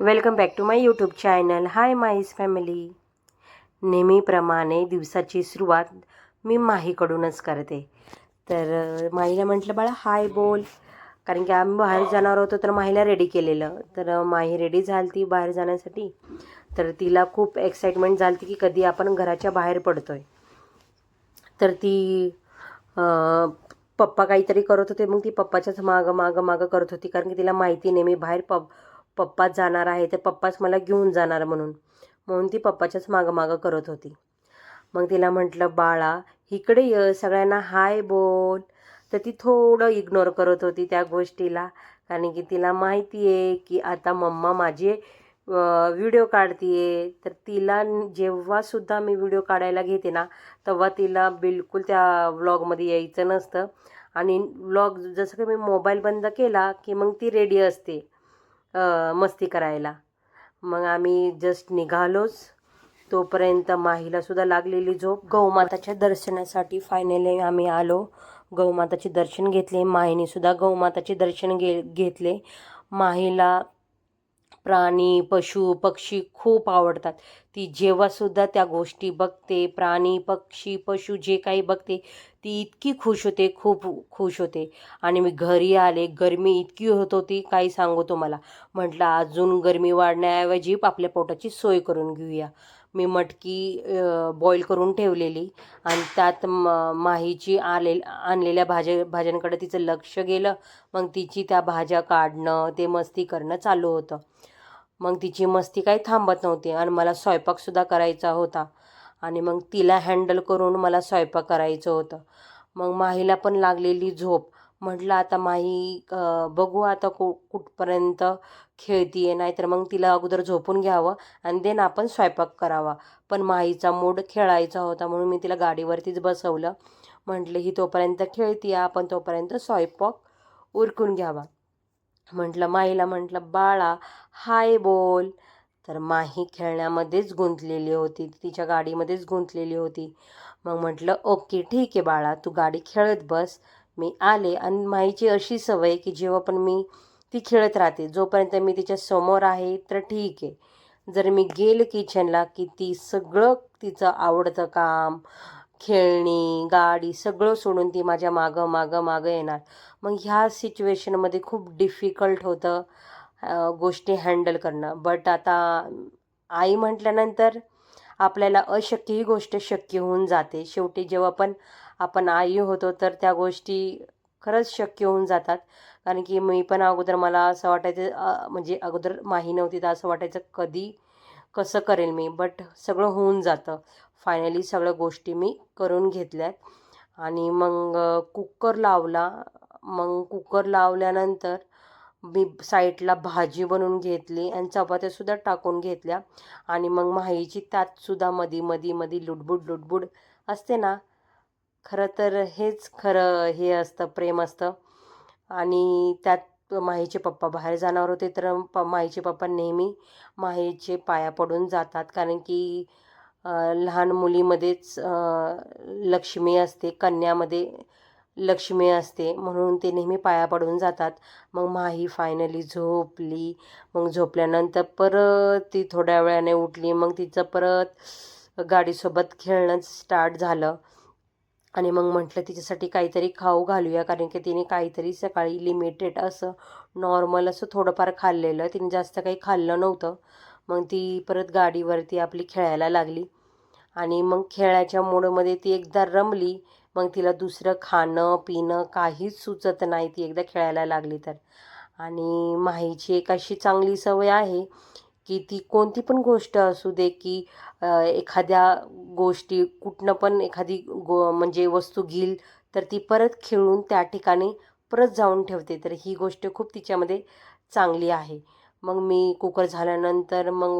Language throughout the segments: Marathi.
Welcome back to my YouTube channel. Hi माईज family. नेहमीप्रमाणे दिवसाची सुरुवात मी माहीकडूनच करते. तर माहीला म्हटलं बाळा हाय बोल. कारण की आम्ही बाहेर जाणार होतो तर माहीला रेडी केलेलं. तर माही रेडी झाली ती बाहेर जाण्यासाठी. तर तिला खूप एक्साइटमेंट झाली की कधी आपण घराच्या बाहेर पडतोय. तर ती पप्पा काहीतरी करत होते. मग ती पप्पाच्याच मागं मागं मागं करत होती. कारण की तिला माहिती नाही मी बाहेर पप पप्पाच जाणार आहे तर पप्पाच मला घेऊन जाणार म्हणून. म्हणून ती पप्पाच्याच मागं मागं करत होती. मग तिला म्हटलं बाळा इकडे ये सगळ्यांना हाय बोल. तर ती थोडं इग्नोर करत होती त्या गोष्टीला. कारण की तिला माहिती आहे की आता मम्मा माझे व्हिडिओ काढतीये. तर तिला जेव्हासुद्धा मी व्हिडिओ काढायला घेते ना तेव्हा तिला बिलकुल त्या व्लॉगमध्ये यायचं नसतं. आणि व्लॉग जसं की मी मोबाईल बंद केला की मग ती रेडी असते. मस्ती करायला. मग आम्ही जस्ट निघालोच. तोपर्यंत माहीलासुद्धा लागलेली झोप. गौमाताच्या दर्शनासाठी फायनली आम्ही आलो. गौमाताचे दर्शन घेतले. माहीनेसुद्धा गौमाताचे दर्शन घे घेतले. माहीला प्राणी पशु पक्षी खूप आवडतात. ती जेव्हासुद्धा त्या गोष्टी बघते प्राणी पक्षी पशु जे काही बघते ती इतकी खुश होते खूप खुश होते. आणि मी घरी आले गरमी इतकी होत होती काही सांगू तुम्हाला म्हटलं अजून गरमी वाढण्याऐवजी आपल्या पोटाची सोय करून घेऊया. मी मटकी बॉईल करून ठेवलेली आणि त्यात म माहीची आले आणलेल्या भाज्या भाज्यांकडे तिचं लक्ष गेलं. मग तिची त्या भाज्या काढणं ते मस्ती करणं चालू होतं. मग तिची मस्ती काही थांबत नव्हती आणि मला स्वयंपाकसुद्धा करायचा होता. आणि मग तिला हँडल करून मला स्वयंपाक करायचं होतं. मग माहीला पण लागलेली झोप. म्हटलं आता माही बघू आता कु कुठपर्यंत खेळतीये नाहीतर मग तिला अगोदर झोपून घ्यावं आणि देन आपण स्वयंपाक करावा. पण माहीचा मूड खेळायचा होता म्हणून मी तिला गाडीवरतीच बसवलं. म्हटलं ही तोपर्यंत खेळती आपण तोपर्यंत स्वयंपाक उरकून घ्यावा. म्हटलं माईला म्हटलं बाळा हाय बोल. तर माही खेळण्यामध्येच गुंतलेली होती तिच्या गाडीमध्येच गुंतलेली होती. मग म्हटलं ओके ठीक आहे बाळा तू गाडी खेळत बस. मी आले आणि माहीची अशी सवय की जेव्हा पण मी ती खेळत राहते जोपर्यंत मी तिच्या समोर आहे तर ठीक आहे. जर मी गेलं किचनला की ती सगळं तिचं आवडतं काम खेळणी गाडी सगळं सोडून ती माझ्या मागं मागं मागं येणार. मग ह्या सिच्युएशनमध्ये खूप डिफिकल्ट होतं गोष्टी हँडल करणं. बट आता आई म्हटल्यानंतर आपल्याला अशक्य ही गोष्ट शक्य होऊन जाते. शेवटी जेव्हा पण आपण आई होतो तर त्या गोष्टी खरंच शक्य होऊन जातात. कारण की मी पण अगोदर मला असं वाटायचं म्हणजे अगोदर माही नव्हती तर असं वाटायचं कधी कसं करेल मी? बट सगळं होऊन जातं. फायनली सगळ्या गोष्टी मी करून घेतल्यात. आणि मग कुकर लावला. मग कुकर लावल्यानंतर मी साईडला भाजी बनवून घेतली आणि चपात्यासुद्धा टाकून घेतल्या. आणि मग माहीची त्यातसुद्धा मधी मधी मधी लुडबुड लुडबुड असते ना? खरं तर हेच खरं हे असतं प्रेम असतं. आणि त्यात माहीचे पप्पा बाहेर जाणार होते. तर प माहीचे पप्पा नेहमी माहीचे पाया पडून जातात. कारण की लहान मुलीमध्येच लक्ष्मी असते. कन्यामध्ये लक्ष्मी असते. म्हणून ते नेहमी पाया पडून जातात. मग माही फायनली झोपली. मग झोपल्यानंतर परत ती थोड्या वेळाने उठली. मग तिचं परत गाडीसोबत खेळणं स्टार्ट झालं. आणि मग म्हटलं तिच्यासाठी काहीतरी खाऊ घालूया. कारण की तिने काहीतरी सकाळी लिमिटेड असं नॉर्मल असं थोडंफार खाल्लेलं. तिने जास्त काही खाल्लं नव्हतं. मग ती परत गाडीवरती आपली खेळायला लागली. आणि मग खेळायच्या मोडमध्ये ती एकदा रमली मग तिला दुसरं खाणं पिणं काहीच सुचत नाही. ती एकदा खेळायला लागली तर. आणि माहीची एक अशी चांगली सवय आहे की ती कोणती पण गोष्ट असू दे की एखाद्या गोष्टी कुठनं पण एखादी गो म्हणजे वस्तू घेईल तर ती परत खेळून त्या ठिकाणी परत जाऊन ठेवते. तर ही गोष्ट खूप तिच्यामध्ये चांगली आहे. मग मी कुकर झाल्यानंतर मग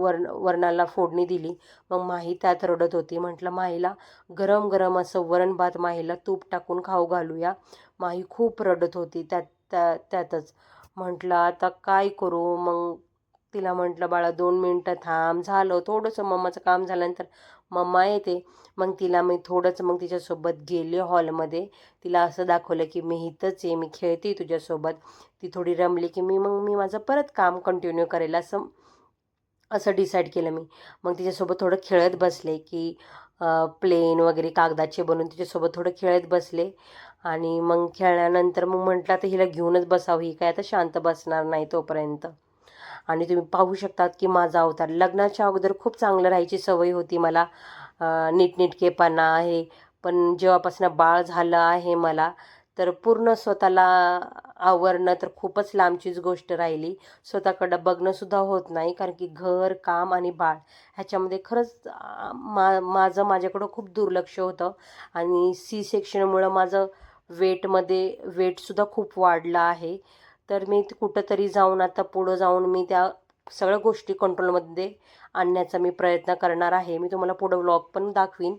वर वरणाला फोडणी दिली. मग माही त्यात रडत होती. म्हटलं माहीला गरम गरम असं वरण भात माहीला तूप टाकून खाऊ घालूया. माही खूप रडत होती त्यात त्या त्यातच. म्हटलं आता काय करू? मग तिला म्हटलं बाळा दोन मिनटं थांब. झालं. थोडंसं मम्माचं काम झाल्यानंतर मम्मा येते. मग तिला मी थोडंच मग तिच्यासोबत गेले हॉलमध्ये. तिला असं दाखवलं की मी इथंच आहे मी खेळते तुझ्यासोबत. ती थोडी रमली की मी मग मी माझं परत काम कंटिन्यू करेल असं असं डिसाईड केलं मी. मग तिच्यासोबत थोडं खेळत बसले की प्लेन वगैरे कागदाचे बनवून तिच्यासोबत थोडं खेळत बसले. आणि मग खेळल्यानंतर मग म्हटलं आता हिला घेऊनच बसावं ही काय आता शांत बसणार नाही तोपर्यंत. आणि तुम्ही पाहू शकतात की माझा अवतार. लग्नाच्या अगोदर खूप चांगलं राहायची सवय होती मला. नीटनीटकेपणा नीटनेटकेपणा आहे. पण जेव्हापासून बाळ झालं आहे मला तर पूर्ण स्वतःला आवरणं तर खूपच लांबचीच गोष्ट राहिली. स्वतःकडं बघणंसुद्धा होत नाही कारण की घर काम आणि बाळ ह्याच्यामध्ये खरंच मा माझं माझ्याकडं खूप दुर्लक्ष होतं. आणि सी सेक्शनमुळं माझं वेटमध्ये वेटसुद्धा खूप वाढलं आहे. तर मी कुठंतरी जाऊन आता पुढं जाऊन मी त्या सगळ्या गोष्टी कंट्रोलमध्ये आणण्याचा मी प्रयत्न करणार आहे. मी तुम्हाला पुढं व्लॉग पण दाखवीन.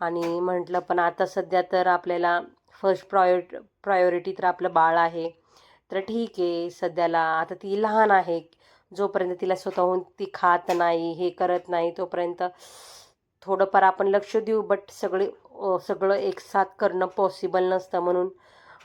आणि म्हटलं पण आता सध्या तर आपल्याला फर्स्ट प्रायो प्रायोरिटी तर आपलं बाळ आहे. तर ठीक आहे सध्याला आता ती लहान आहे. जोपर्यंत तिला स्वतःहून ती खात नाही हे करत नाही तोपर्यंत थोडंफार आपण लक्ष देऊ. बट सगळे सगळं एकसाथ करणं पॉसिबल नसतं म्हणून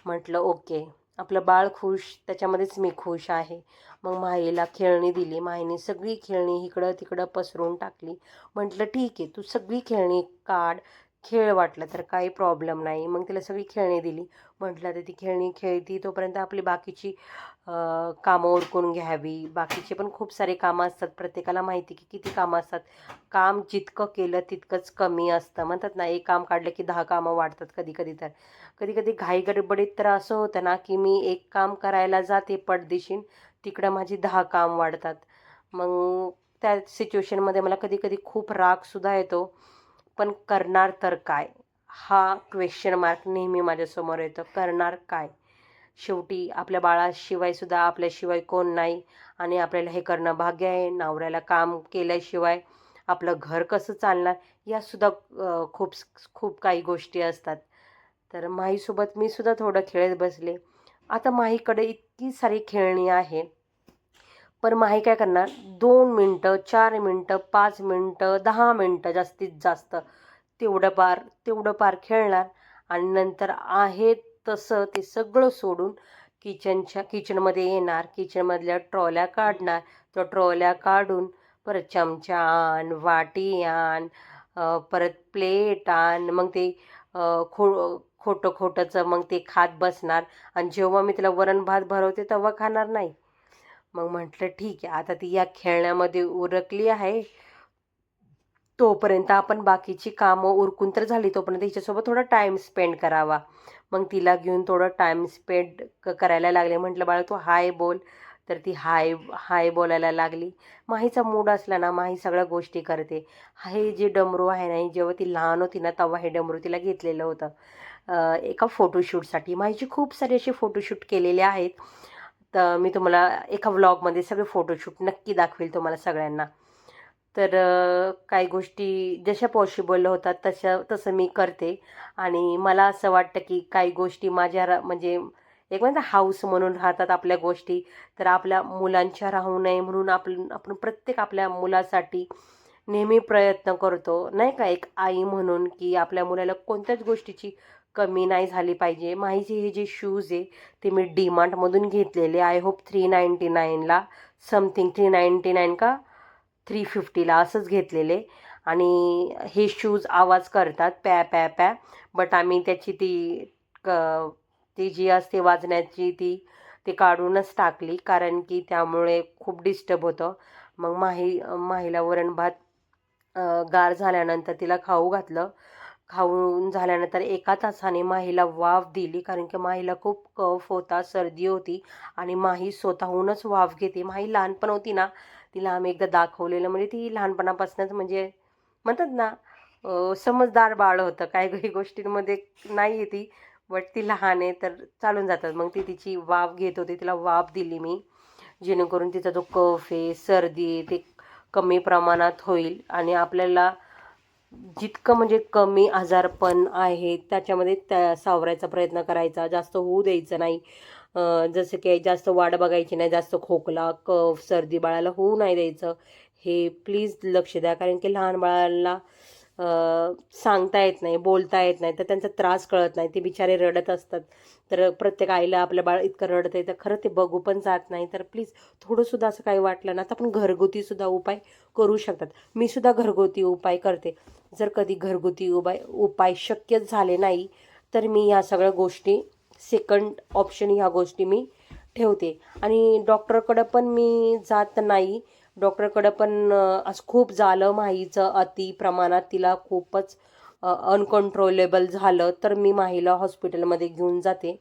म्हटलं ओके आपलं बाळ खुश त्याच्यामध्येच मी खुश आहे. मग माईला खेळणी दिली. माईने सगळी खेळणी इकडं तिकडं पसरून टाकली. म्हटलं ठीक आहे तू सगळी खेळणी काढ. खेळ वाटलं तर काही प्रॉब्लेम नाही. मग तिला सगळी खेळणी दिली. म्हटलं तर ती खेळणी खेळती तोपर्यंत आपली बाकीची कामं उरकून घ्यावी. बाकीचे पण खूप सारे कामं असतात. प्रत्येकाला माहिती की किती कामं असतात. काम जितकं केलं तितकंच कमी असतं. म्हणतात ना एक काम काढलं की दहा कामं वाढतात कधी कधी तर. कधी कधी घाई गडबडीत तर असं होतं ना की मी एक काम करायला जाते पटदिशीन तिकडं माझी दहा काम वाढतात. मग त्या सिच्युएशनमध्ये मला कधी कधी खूप रागसुद्धा येतो. पण करणार तर काय? हा क्वेश्चन मार्क नेहमी माझ्यासमोर येतो. करणार काय? शेवटी आपल्या बाळाशिवाय सुद्धा आपल्याशिवाय कोण नाही आणि आपल्याला हे करणं भाग्य आहे. नवऱ्याला काम केल्याशिवाय आपलं घर कसं चालणार यासुद्धा खूप खूप काही गोष्टी असतात. तर माहीसोबत मी सुद्धा थोडं खेळत बसले. आता माहीकडे इतकी सारी खेळणी आहे. पण माही काय करणार? दोन मिनटं चार मिनटं पाच मिनटं दहा मिनटं जास्तीत जास्त तेवढं पार तेवढं पार खेळणार आणि नंतर आहेत तसं ते सगळं सोडून किचनच्या किचनमध्ये येणार किचनमधल्या ट्रॉल्या काढणार. त्या ट्रॉल्या काढून परत चमचा आण वाटी आण परत प्लेट आण मग ते खो खोटं खोटंचं मग ते खात बसणार. आणि जेव्हा मी तिला वरण भात भरवते तेव्हा खाणार नाही. मग म्हटलं ठीक आहे आता ती या खेळण्यामध्ये उरकली आहे. तोपर्यंत आपण बाकीची कामं उरकून तर झाली. तोपर्यंत हिच्यासोबत थोडा टाईम स्पेंड करावा. मग तिला घेऊन थोडं टाईम स्पेंड क करायला लागले. म्हटलं बाळा तू हाय बोल. तर ती हाय हाय बोलायला लागली. माहीचा मूड असला ना माही सगळ्या गोष्टी करते. हे जे डमरू आहे ना जेव्हा ती लहान होती ना तेव्हा हे डमरू तिला घेतलेलं होतं. एका फोटोशूटसाठी माहीचे खूप सारे असे फोटोशूट केलेले आहेत. तर मी तुम्हाला एका व्लॉगमध्ये सगळे फोटोशूट नक्की दाखवेल तुम्हाला सगळ्यांना. तर काही गोष्टी जशा पॉसिबल होतात तशा तसं मी करते. आणि मला असं वाटतं की काही गोष्टी माझ्या रा म्हणजे एक म्हणजे हाऊस म्हणून राहतात आपल्या गोष्टी. तर आपल्या मुलांच्या राहू नये म्हणून आपण आपण प्रत्येक आपल्या मुलासाठी नेहमी प्रयत्न करतो. नाही का? एक आई म्हणून की आपल्या मुलाला कोणत्याच गोष्टीची कमी नाही झाली पाहिजे. माहिती हे जे शूज आहे ते मी डीमार्टमधून घेतलेले. आय होप थ्री नाईंटी नाईनला समथिंग थ्री नाईंटी नाईन का? थ्री फिफ्टीला असंच घेतलेले. आणि हे शूज आवाज करतात पॅ पॅ पॅ. बट आम्ही त्याची ती क ती जी असते वाजण्याची ती ती काढूनच टाकली. कारण की त्यामुळे खूप डिस्टर्ब होतं. मग माही माहीला वरण भात गार झाल्यानंतर तिला खाऊ घातलं. खाऊन झाल्यानंतर एका तासाने माहीला वाफ दिली. कारण की माहीला खूप कफ होता सर्दी होती. आणि माही स्वतःहूनच वाफ घेते. माही लहानपण होती ना तिला आम्ही एकदा दाखवलेलं. म्हणजे ती लहानपणापासूनच म्हणजे म्हणतात ना समजदार बाळ होतं. काही काही गोष्टींमध्ये नाही आहे ती बट ती लहान आहे तर चालून जातात. मग ती तिची वाफ घेत होती. तिला वाफ दिली मी जेणेकरून तिचा जो कफ आहे सर्दी आहे ते कमी प्रमाणात होईल. आणि आपल्याला जितकं म्हणजे कमी आजारपण आहे त्याच्यामध्ये त्या सावरायचा प्रयत्न करायचा. जास्त होऊ द्यायचं नाही. जसं की जास्त वाट बघायची नाही जास्त खोकला कफ सर्दी बाळाला होऊ नाही द्यायचं. हे प्लीज लक्ष द्या. कारण की लहान बाळाला सांगता येत नाही बोलता येत नाही. तर त्यांचा त्रास कळत नाही. ते बिचारे रडत असतात. तर प्रत्येक आईला आपलं बाळ इतकं रडत आहे तर खरं ते बघू पण जात नाही. तर प्लीज थोडंसुद्धा असं काही वाटलं ना तर आपण घरगुतीसुद्धा उपाय करू शकतात. मी सुद्धा घरगुती उपाय करते. जर कधी घरगुती उपाय उपाय शक्य झाले नाही तर मी या सगळ्या गोष्टी सेकंड ऑप्शन ह्या गोष्टी मी ठेवते. आणि डॉक्टरकडं पण मी जात नाही. डॉक्टरकडं पण असं खूप झालं माहीचं अति प्रमाणात तिला खूपच अनकंट्रोलेबल झालं तर मी माहीला हॉस्पिटलमध्ये घेऊन जाते.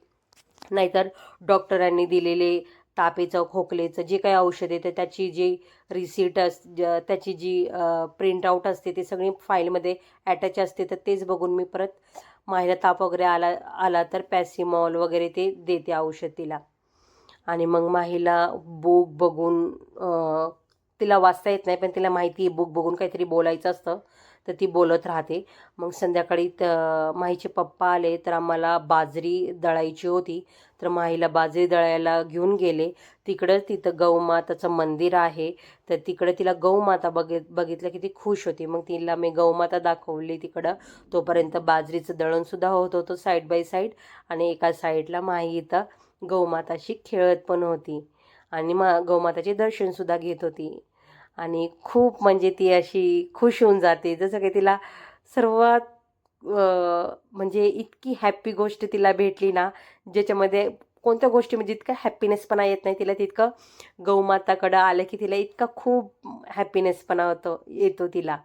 नाहीतर डॉक्टरांनी दिलेले तापेचं खोकलेचं जे काही औषध आहे तर त्याची जी रिसिट अस ज- त्याची जी प्रिंटआउट असते ती सगळी फाईलमध्ये अटॅच असते तर तेच बघून मी परत माहीला ताप वगैरे आला आला तर पॅसिमॉल वगैरे ते देते औषध तिला. आणि मग माहीला बुक बघून तिला वाचता येत नाही पण तिला माहिती आहे बुक बघून काहीतरी बोलायचं असतं. तर ती बोलत राहते. मग संध्याकाळी त माहीचे पप्पा आले तर आम्हाला बाजरी दळायची होती. तर माहीला बाजरी दळायला घेऊन गेले. तिकडं तिथं गौमाताचं मंदिर आहे. तर तिकडं तिला गौमाता बघित बघितलं की ती खुश होती. मग तिला मी गौमाता दाखवली तिकडं. तोपर्यंत बाजरीचं दळणसुद्धा होत होतं साईड बाय साईड आणि एका साईडला माही इथं गौमाताशी खेळत पण होती. आणि मा गौमाताचे दर्शनसुद्धा घेत होती. आणि खूप म्हणजे ती अशी खुश होऊन जाते. जसं काही तिला सर्वात म्हणजे इतकी हॅप्पी गोष्ट तिला भेटली ना ज्याच्यामध्ये कोणत्या गोष्टीमध्ये म्हणजे जितकं हॅपीनेसपणा येत नाही तिला तितकं गौमाताकडं आलं की तिला इतका खूप हॅपीनेसपणा होतो येतो तिला.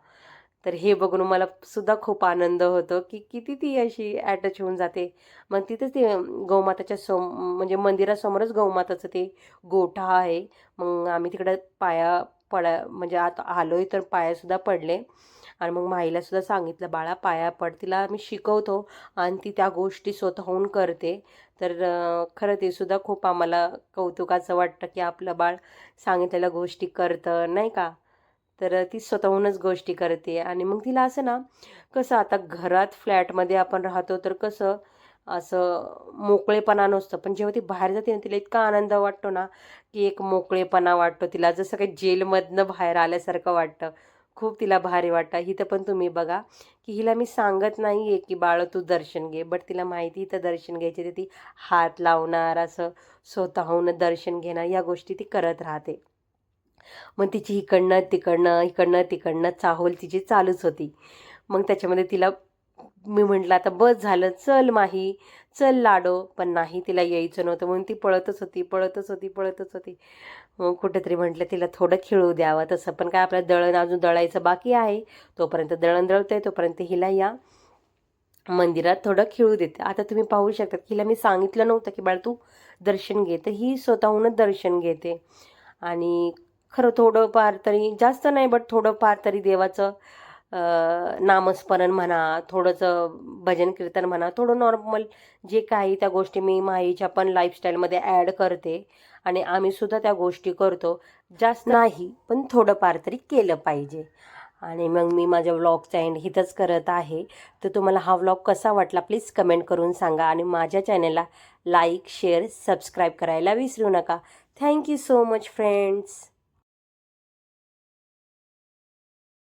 तर हे बघून मला सुद्धा खूप आनंद होतो की किती ती अशी ॲटच होऊन जाते. मग तिथंच ते गौमाताच्या सोम म्हणजे मंदिरासमोरच गौमाताचं ते गोठा आहे. मग आम्ही तिकडं पाया पडा म्हणजे आता आलो आहे तर पायासुद्धा पडले. आणि मग माईला सुद्धा सांगितलं बाळा पाया पड तिला मी शिकवतो आणि ती त्या गोष्टी स्वतःहून करते. तर खरं ते सुद्धा खूप आम्हाला कौतुकाचं वाटतं की आपलं बाळ सांगितलेल्या गोष्टी करतं नाही का? तर ती स्वतःहूनच गोष्टी करते. आणि मग तिला असं ना कसं आता घरात फ्लॅटमध्ये आपण राहतो तर कसं असं मोकळेपणा नसतं. पण जेव्हा ती बाहेर जाते ना तिला इतका आनंद वाटतो ना की एक मोकळेपणा वाटतो तिला. जसं काही जेलमधनं बाहेर आल्यासारखं वाटतं. खूप तिला भारी वाटतं. हिथं पण तुम्ही बघा की हिला मी सांगत नाही आहे की बाळ तू दर्शन घे. बट तिला माहिती इथं दर्शन घ्यायचे तर ती हात लावणार असं स्वतःहून दर्शन घेणार या गोष्टी ती करत राहते. मग तिची इकडनं तिकडनं इकडनं तिकडनं चाहोल तिची चालूच होती. मग त्याच्यामध्ये तिला मी म्हटलं आता बस झालं चल माही चल लाडो. पण नाही तिला यायचं नव्हतं म्हणून ती पळतच होती पळतच होती पळतच होती. मग कुठेतरी म्हटलं तिला थोडं खेळू द्यावं तसं पण काय आपलं दळण अजून दळायचं बाकी आहे. तोपर्यंत दळण दळतंय तोपर्यंत हिला या मंदिरात थोडं खेळू देते. आता तुम्ही पाहू शकता की हिला मी सांगितलं नव्हतं की बाळ तू दर्शन घे. तर ही स्वतःहूनच दर्शन घेते. आणि खरं थोडंफार तरी जास्त नाही बट थोडंफार तरी देवाचं नामस्मरण म्हणा थोडंसं भजन कीर्तन म्हणा थोडं नॉर्मल जे काही त्या गोष्टी मी माईच्या पण लाईफस्टाईलमध्ये ॲड करते आणि आम्ही सुद्धा त्या गोष्टी करतो. जास्त नाही पण थोडंफार तरी केलं पाहिजे. आणि मग मी माझ्या व्लॉगचा एंड हिथंच करत आहे. तर तुम्हाला हा व्लॉग कसा वाटला प्लीज कमेंट करून सांगा आणि माझ्या चॅनलला लाईक शेअर सबस्क्राईब करायला विसरू नका. Thank you so much friends